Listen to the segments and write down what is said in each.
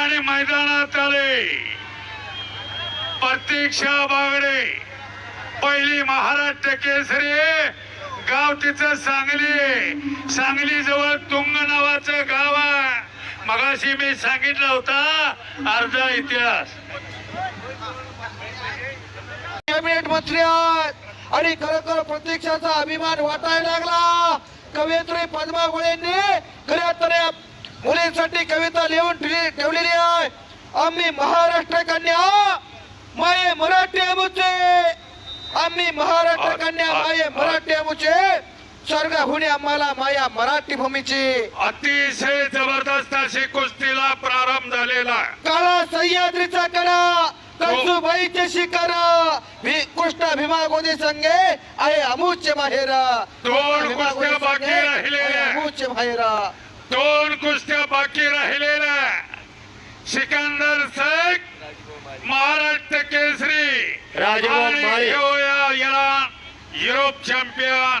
आणि मैदानात आले. प्रतीक्षा बागडे पहिली महाराष्ट्र केसरी. गाव तिचं सांगली सांगली जवळ तुंग नावाचं गाव आहे. मगाशी मी सांगितलं होता अर्धा इतिहास. मंत्री आणि खरोखर प्रत्यक्षाचा अभिमान वाटायला लागला. कवयित्री पद्मा गोळेंनी खऱ्या तर मुलींसाठी कविता लिहून ठेवली ठेवलेली आहे. आम्ही महाराष्ट्र कन्या माये मराठी अमुचे आम्ही महाराष्ट्र कन्या माये मराठी अमुचे स्वर्ग होणे आम्हाला माया मराठी भूमीची. अतिशय जबरदस्त अशी कुस्तीला प्रारंभ झालेला. काळा सह्याद्रीचा करा कळसुबाईचे शिखर. भी- कृष्ण भीमा गोदी संगे आहे अमुचे माहेर. दोन कुस्त्या बाकी राहिलेल्या. अमुचे माहेर. दोन कुस्त्या बाकी राहिलेल्या. सिकंदर शेख महाराष्ट्र केसरी. आणि. घेऊया याला युरोप चॅम्पियन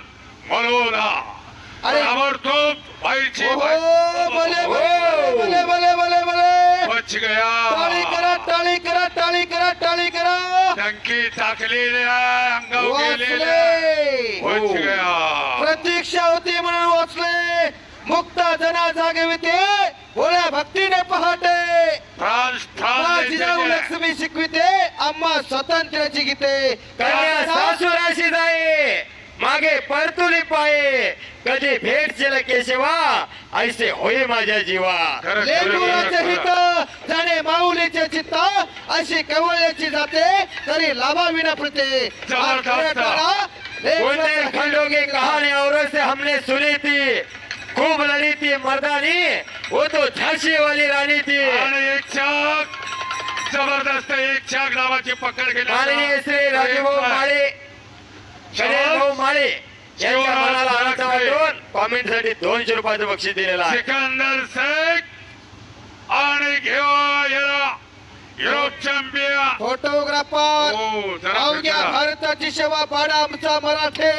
अरे. ताबडतोब बाईची ओहो, भले भले भले भले भले भले. बच टाळी गया करा टाळी करा टाळी करा टाळी करा. टंकी टाकलेल्या अंगाव गेलेल्या. वाचले बच गया. प्रतीक्षा होती म्हणून वाचले. मुक्त जना जागविते भोळ्या भक्तीने पहाटे फ्रान्स लक्ष्मी शिकविते आम्हा स्वातंत्र्याची गीते कन्या सासुराशी जाये मागे परतुली पाये कधी भेटशील केशवा ऐसे होय माझ्या जीवा खरं- हित जाणे माऊलीचे चित्त अशी कवळ्याची जाते तरी लाभा विना प्रते जबरदस्त. कोणते खंडों कहानी औरों से हमने सुनी थी खूब लड़ी थी मर्दानी. वो तो झांसी वाली रानी थी आणि एक चाक जबरदस्त एक चाक नावाची पकड गेली माननीय श्री राजभाऊ माळे. गणेश भाऊ माळे यांच्या मनाला आनंद वाटून कॉमेंटसाठी दोनशे रुपयाचं बक्षीस दिलेलं आहे. सिकंदर शेख आणि घेऊ याला युरोप चॅम्पियन. फोटोग्राफर. हो जरा अवघ्या. भारताची सेवा पाडा आमचा मराठे.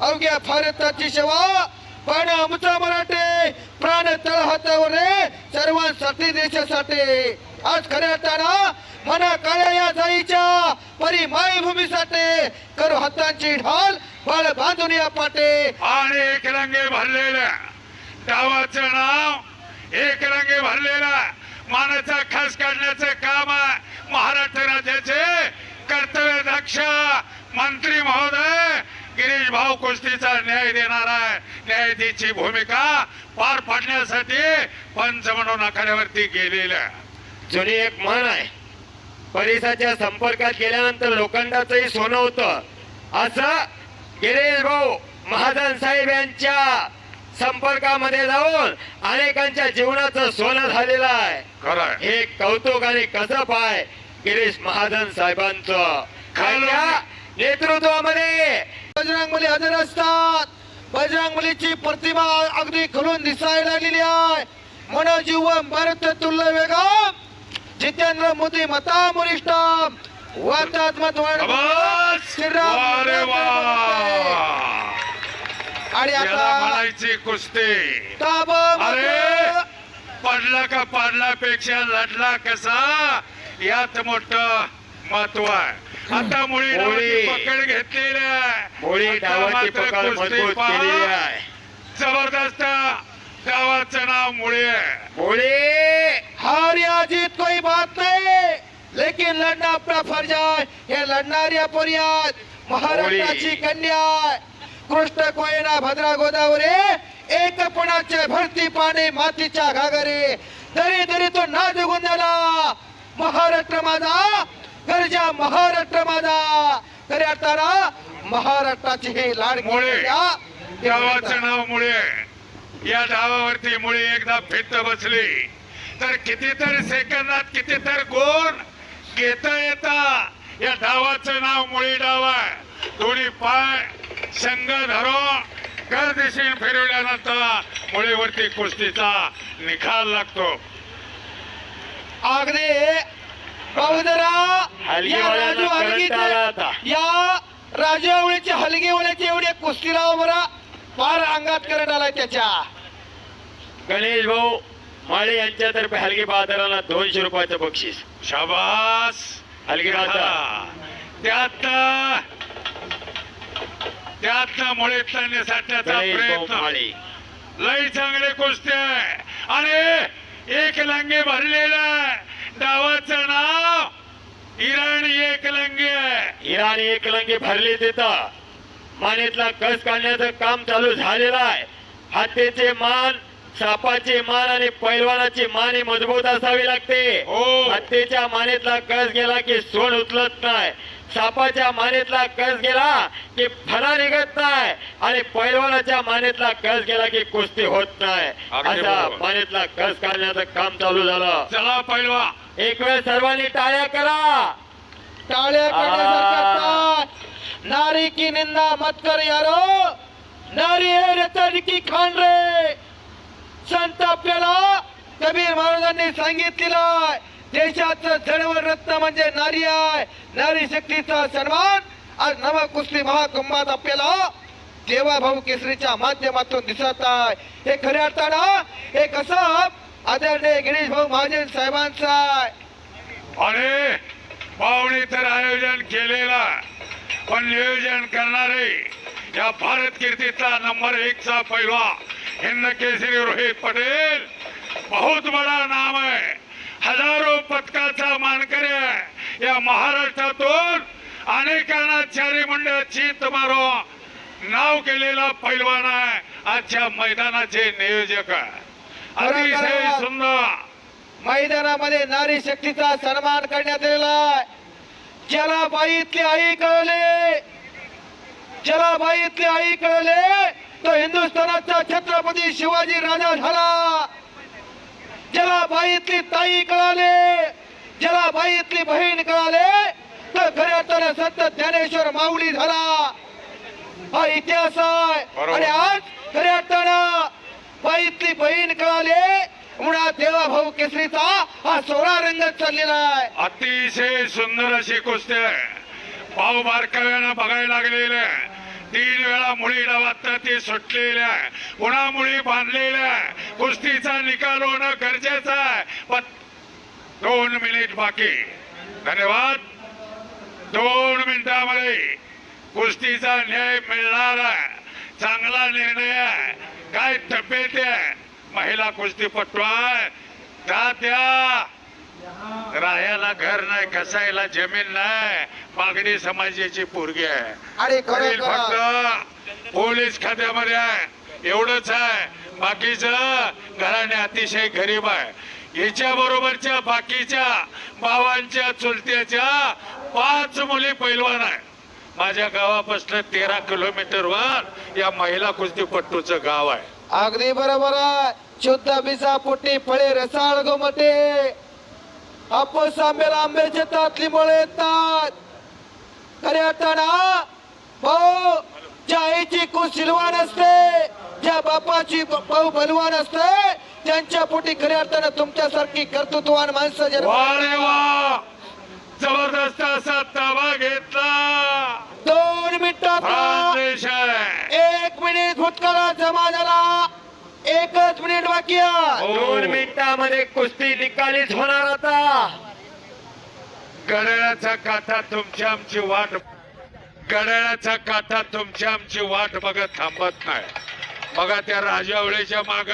अवघ्या भारताची सेवा. पण आमचा मराठे प्राण तळहातावर रे सर्वांसाठी देशासाठी. आज खऱ्या अर्थानं मना काळ्या या जाईच्या परी मायभूमीसाठी करू हातांची ढाल बाळ बांधून या पाटे. आणि एक रंगे भरलेल्या गावाचं नाव एक रंगे भरलेला मानाचा खास काढण्याचं काम आहे महाराष्ट्र राज्याचे कर्तव्य दक्ष मंत्री महोदय गिरीश भाऊ कुस्तीचा न्याय देणार आहे. न्यायाधीची भूमिका पार पाडण्यासाठी पंच म्हणून आखाड्यावरती गेलेल्या जुनी एक म्हण आहे. परिसाच्या संपर्कात गेल्यानंतर लोखंडाचंही सोनं होतं. असं गिरीश भाऊ महाजन साहेब यांच्या संपर्कामध्ये जाऊन अनेकांच्या जीवनाचं सोनं झालेलं आहे. खरं. हे कौतुक आणि कसब आहे गिरीश महाजन साहेबांचं. त्यांच्या नेतृत्वामध्ये बजरंगबली हजर असतात. बजरंगबलीची प्रतिमा अगदी खुलून दिसायला लागलेली आहे. मनोजीवन भारत तुल्य वेगम. जितेंद्र मोदी मता वा! आणि आता म्हणायची कुस्ती. अरे! पडला का पडल्यापेक्षा लढला कसा? यात मोठ महत्त्व आहे. आता मुळी. पकड घेतलेली आहे. मुळी डावाची पकड मजबूत. केलेली आहे. जबरदस्त गावाचं नाव मुळे. आहे मुळे हार या जीत कोई बात नहीं. लेकिन लड़ना अपना फर्ज है हे लढणाऱ्या पर्यात महाराष्ट्राची कन्या आहे. कृष्ण कोयना भद्रा गोदावरी एकपणाचे भरती पाणी मातीच्या घागरे. दरी दरी तो नाद गुंजला. महाराष्ट्र माझा गरजा महाराष्ट्र माझा. खऱ्या अर्थानं महाराष्ट्राची ही लाड मुळे. घेतलेल्या गावाचं नाव मुळे आहे. या डावावरती मुळे एकदा फिट बसली. तर कितीतरी सेकंदात कितीतरी गुण घेता येता. या डावाचं नाव मुळी डाव. आहे दोन्ही पाय संघ धरून कर दिशेने फिरवल्यानंतर मुळीवरती कुस्तीचा निकाल लागतो. अगदी बहुदरा हलगी या राजू करंट हलगीचे- आला आता. या राजूवळीची हलगीवळीची एवढी कुस्तीला बरा फार अंगात करंट आलाय त्याच्या. गणेश भाऊ माळे यांच्यातर्फे हलगी बहादरांना दोनशे रुपयाचं बक्षीस. शाबास! हलगी बहादर त्यात त्यात मुळे भाऊ प्रयत्न. लय चांगले कुस्ती आहे. आणि एक लंगे भरलेला डावाचं नाव इराणी एक लंगे आहे. इराणी एक लंगी भरली तिथं. मानेतला कस काढण्याचं काम चालू झालेलं आहे. हातेचे मान सापाचे मान आणि पैलवानाची मान ही मजबूत असावी लागते. हो. हत्तीच्या मानेतला कस गेला की सोड उचलत नाही. सापाच्या मानेतला कस गेला की फणा निघत नाही. आणि पैलवानाच्या मानेतला कस गेला की कुस्ती होत नाही. बरोबर. मानेतला कस काढण्याचं काम चालू झालं. चला पैलवा. एक वेळ सर्वांनी टाळ्या करा. टाळ्या? नारी की निंदा मत कर यारो. नारी है रतन की खान रे. संत आपल्याला कबीर महाराजांनी सांगितलेलं देशाचं जडवं रत्न म्हणजे नारी आहे. नारी शक्तीचा सन्मान. आज नव कुस्ती महाकुंभात आपल्याला देवा भाऊ केसरीच्या माध्यमातून दिसत आहे. हे खऱ्या अर्थानं एक असं आदरणीय गिरीश भाऊ महाजन साहेबांचा. अरे पाहुणे तर आयोजन केलेला पण नियोजन करणारे या भारत कीर्तीचा नंबर एक चा पहिला हिंद केसरी रोहित पटेल. बहुत बडा नाम आहे. हजारो पथकाचा मानकरी आहे. या महाराष्ट्रातून अनेकांना चारी मंडळाची तुम्हाला नाव केलेला पैलवान आहे. आजच्या मैदानाचे नियोजक आहे. अतिशय सुंदर मैदानामध्ये नारी शक्तीचा सन्मान करण्यात आलेला आहे ज्याला बाईतली आई कळले. ज्याला बाईतली आई कळले. तो हिंदुस्थानाचा छत्रपती शिवाजी राजा झाला. ज्याला बाईतली ताई कळाले. ज्याला बाईतली बहीण कळाले. तर खऱ्या अर्थानं संत ज्ञानेश्वर माऊली झाला. हा इतिहास आहे. आणि आज खऱ्या अर्थानं बाईतली बहीण कळाले मुळात देवा भाऊ केसरीचा हा सोळा रंगत चाललेला आहे. अतिशय सुंदर अशी कुस्ती आहे. पाव बारकाव्यानं बघायला लागलेले आहे. तीन वेळा मुळी डावात ती सुटलेल्या आहे. पुन्हा मुळी बांधलेल्या कुस्तीचा निकाल होणं गरजेचं आहे. पण दोन मिनिट बाकी. धन्यवाद. दोन मिनिटामध्ये कुस्तीचा न्याय मिळणार आहे. चांगला निर्णय आहे. काय तब्येत आहे? महिला कुस्तीपटू आहे. त्या त्या. राहायला घर नाही कसायला जमीन नाही. मागणी समाजाची पोरगी आहे. खरोखर फक्त पोलीस खात्यामध्ये आहे. एवढंच आहे. बाकीच घराने अतिशय गरीब आहे. याच्या बरोबरच्या बाकीच्या भावांच्या चुलत्याच्या पाच मुली पैलवान आहे. माझ्या गावापासून तेरा किलोमीटर वर या महिला कुस्तीपट्टूचं गाव आहे. अगदी बरोबर आहे. शुद्ध बिसा पोटी फळे रसाळ गोमटे. हापूस आंब्याला आंब्याचे तातली मुळे येतात. खऱ्या अर्थानं भाऊ ज्या आईची कुस सिलवान असते ज्या बापाची भाऊ बलवान असते त्यांच्या पोटी खऱ्या अर्थानं तुमच्यासारखी कर्तृत्वान माणसं जन्म वा रे वा जबरदस्त असा ताबा घेतला दोन मिनिटात एक मिनिट भूतकाळात जमा झाला एकच मिनिट बाकी हो. दोन मिनिटामध्ये कुस्ती निकालीच होणार आता. गडळाचा काटा तुमची आमची वाट गडळाचा काटा तुमची आमची वाट बघत थांबत नाही. बघा त्या राजावळेच्या माग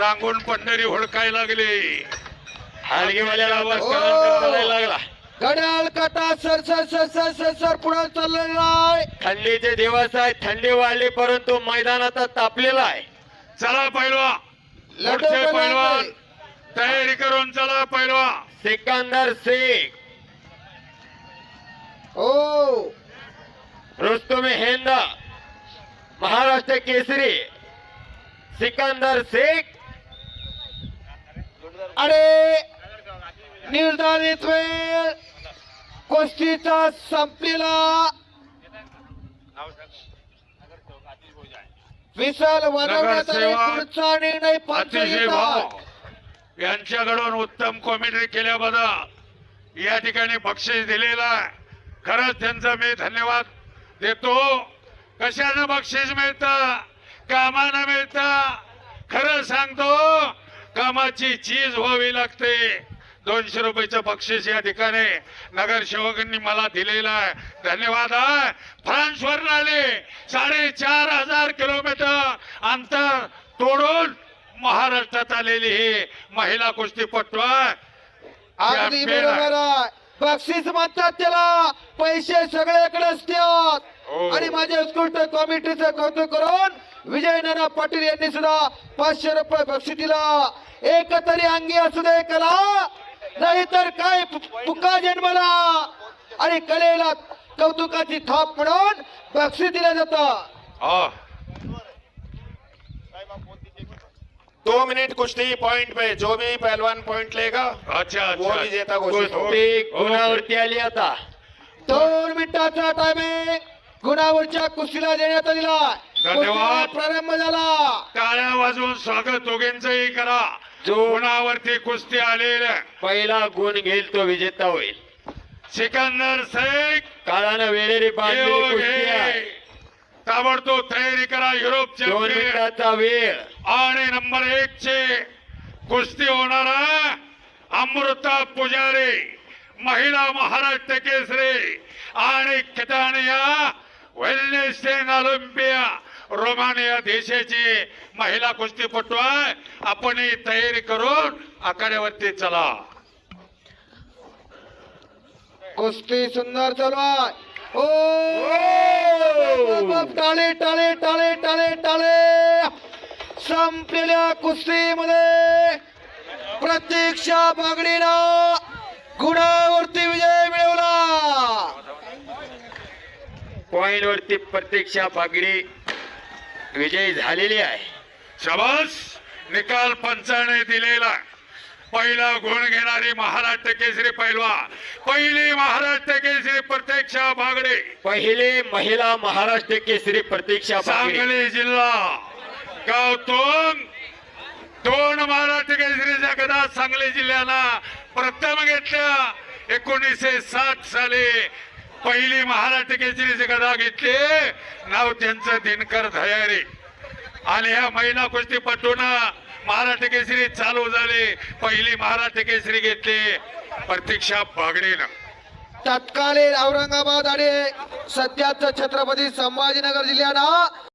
रांगून पंढरी हुडकाय लागली. हलगीवाल्याला आवाज हो. लागला. घड्याळ काटा sir sir sir sir sir sir पुढे चाललेला आहे. थंडीचे दिवस आहे थंडी वाढली परंतु मैदान आता तापलेलं आहे. चला पैलवा. लढो पुढचे पैलवान. तयारी करून चला पैलवा. सिकंदर शेख हो. रुस्तुम हिंद. महाराष्ट्र केसरी. सिकंदर शेख अरे निर्धारित वेळ कुस्तीचा संपलेला. आले. नगरसेवक पुढचा निर्णय अतिशय पंचायत भाऊ यांच्याकडून उत्तम कॉमेंट्री केल्याबद्दल या ठिकाणी बक्षीस दिलेलं आहे. खरंच त्यांचा मी धन्यवाद देतो. कशानं बक्षीस मिळतं? कामानं मिळतं? खरं सांगतो कामाची चीज व्हावी लागते. दोनशे रुपयाचं बक्षीस या ठिकाणी नगरसेवकांनी मला दिलेलं आहे. धन्यवाद आहे फ्रान्सवरून आले. साडेचार हजार किलोमीटर अंतर तोडून महाराष्ट्रात आलेली ही महिला कुस्तीपटू आहे. अगदी. बरोबर बक्षीस म्हणतात त्याला. पैसे सगळ्याकडे असतात हो. आणि माझ्या उत्कृष्ट कमिटीचं कौतुक करून विजय नाना पाटील यांनी सुद्धा पाचशे रुपये बक्षीस दिला. एक तरी अंगी असू दे कला. नाहीतर काय? पुका जन्मला. आणि कलेला कौतुकाची थाप म्हणून बक्षीस दिलं जातं. दो मिनट कुश्ती पॉइंट पे. जो भी पहलवान पॉइंट लेगा अच्छा वो अच्छा. विजेता घोषित गुणावरती आली आता. दोन मिनिटाचा टायमिंग गुणावरच्या कुस्तीला देण्यात आलेला धन्यवाद. प्रारंभ झाला. टाळ्या वाजवून स्वागत दोघांचंही करा. जो गुणावरती कुस्ती आलेल्या पहिला गुण घेईल तो विजेता होईल. सिकंदर शेख काळानं वेळेरी कुस्ती घे. आहे. ताबडतोब तयारी करा युरोप दोन मिनिटाचा वेळ. आणि नंबर एक चे कुस्ती होणारा अमृता पुजारी महिला महाराष्ट्र केसरी आणि किटानिया वेलनेस ऑलिम्पिया रोमानिया देशाची महिला कुस्तीपटू आहे. आपण ही तयारी करून आखाड्यावरती चला. कुस्ती सुंदर चालू आहे. ओ! टाळे टाळे टाळे टाळे टाळे. संपलेल्या कुस्तीमध्ये प्रतीक्षा बागडीनं गुणावरती विजय मिळवला. पॉइंट वरती प्रतीक्षा बागडी विजयी झालेली आहे. शबास! निकाल पंचाने दिलेला. पहिला गुण घेणारी महाराष्ट्र केसरी पैलवा पहिली महाराष्ट्र केसरी प्रत्यक्षा बागडे. पहिले महिला महाराष्ट्र केसरी प्रतीक्षा सांगली जिल्हा. गावतून दोन महाराष्ट्र केसरीच्या गदा सांगली जिल्ह्याला प्रथम घेतल्या. एकोणीसशे साठ साली पहिली महाराष्ट्र केसरीची गदा घेतली. नाव त्यांचं दिनकर धयारे. आणि ह्या महिला कुस्तीपटून महाराष्ट्र केसरी चालू झाली. पहिली महाराष्ट्र केसरी घेतली. प्रतीक्षा बागडेनं. तत्कालीन औरंगाबाद आणि सध्याचं छत्रपती संभाजीनगर जिल्ह्यानं